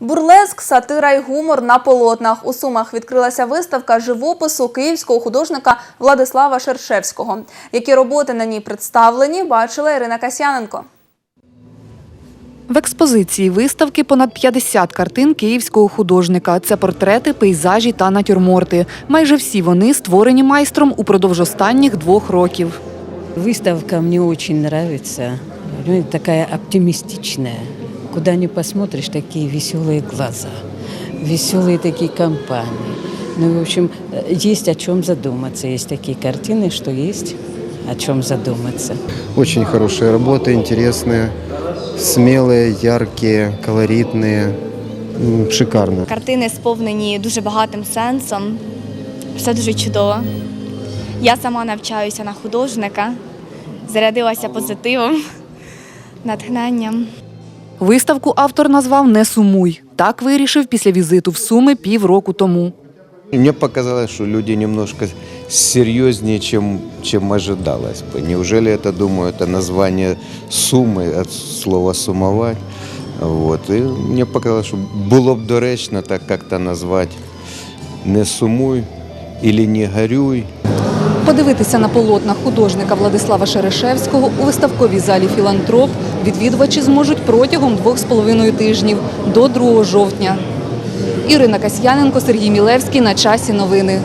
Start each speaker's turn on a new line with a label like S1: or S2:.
S1: Бурлеск, сатира й гумор на полотнах. У Сумах відкрилася виставка живопису київського художника Владислава Шершевського. Які роботи на ній представлені, бачила Ірина Касьяненко.
S2: В експозиції виставки понад 50 картин київського художника. Це портрети, пейзажі та натюрморти. Майже всі вони створені майстром упродовж останніх двох років.
S3: Выставка мне очень нравится. Ну, Такая оптимистичная. Куда ни посмотришь, такие веселые глаза, веселые такие компании. Ну, в общем, э, есть о чем задуматься. Есть такие картины, что есть о чем задуматься.
S4: Очень хорошие работы, интересные, смелые, яркие, колоритные. М, Шикарно.
S5: Картини сповнені дуже багатим сенсом. Все дуже чудово. Я сама навчаюся на художника, зарядилася позитивом, натхненням.
S2: Виставку автор назвав Не сумуй. Так вирішив після візиту в Суми півроку тому.
S6: Мне показалось, что люди немножко серьезнее, чем, чем ожидалось бы. Неужели это, думаю, это название суммы от слова сумовать? Вот. И мне показалось, что было бы доречно так как-то назвать не сумуй или не горюй.
S2: Подивитися на полотна художника Владислава Шерешевського у виставковій залі Філантроп відвідувачі зможуть протягом двох з половиною тижнів до 2 жовтня. Ірина Касьяненко, Сергій Мілевський. На часі новини.